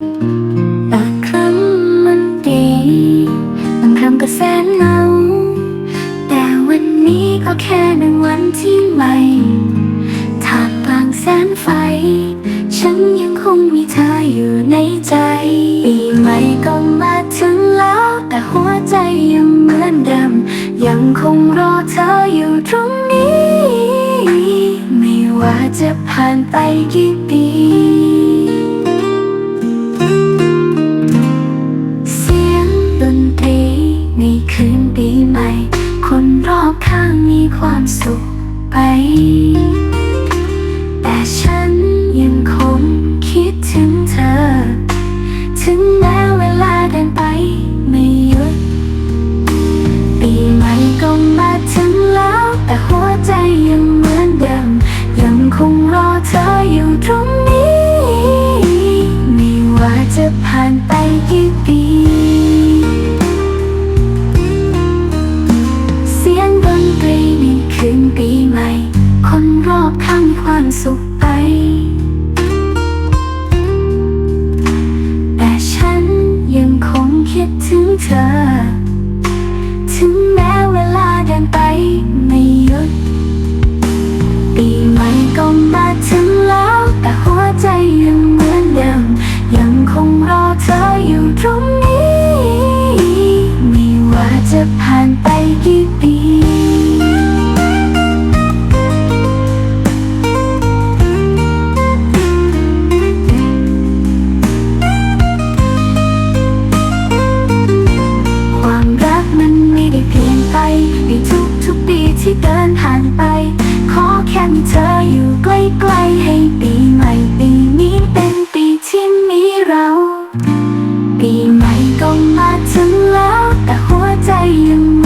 บางครั้งมันดี บางครั้งก็แสนเหงา แต่วันนี้ก็แค่หนึ่งวันที่ใหม่ท่ามกลางแสงไฟ ฉันยังคงมีเธออยู่ในใจ ปีใหม่ก็มาถึงแล้ว แต่หัวใจยังเหมือนเดิม ยังคงรอเธออยู่ตรงนี้ ไม่ว่าจะผ่านไปกี่ปี มีความสุขไป แต่ฉันยังคงคิดถึงเธอ ถึงแม้เวลาเดินไปไม่หยุด ปีใหม่ก็มาถึงแล้ว แต่หัวใจยังเหมือนเดิม ยังคงรอเธออยู่ตรงนี้ ไม่ว่าจะผ่านไปกี่ปี สุขไป แต่ฉันยังคงคิดถึงเธอ ถึงแม้เวลาเดินไปไม่หยุด ปีใหม่ก็มาถึงแล้ว แต่หัวใจยังเหมือนเดิม ยังคงรอเธออยู่ตรงนี้ ไม่ว่าจะผ่านไปกี่ปี ใกล้ให้ปีใหม่ปีนี้เป็นปีที่มีเรา ปีใหม่ก็มาถึงแล้วแต่หัวใจยัง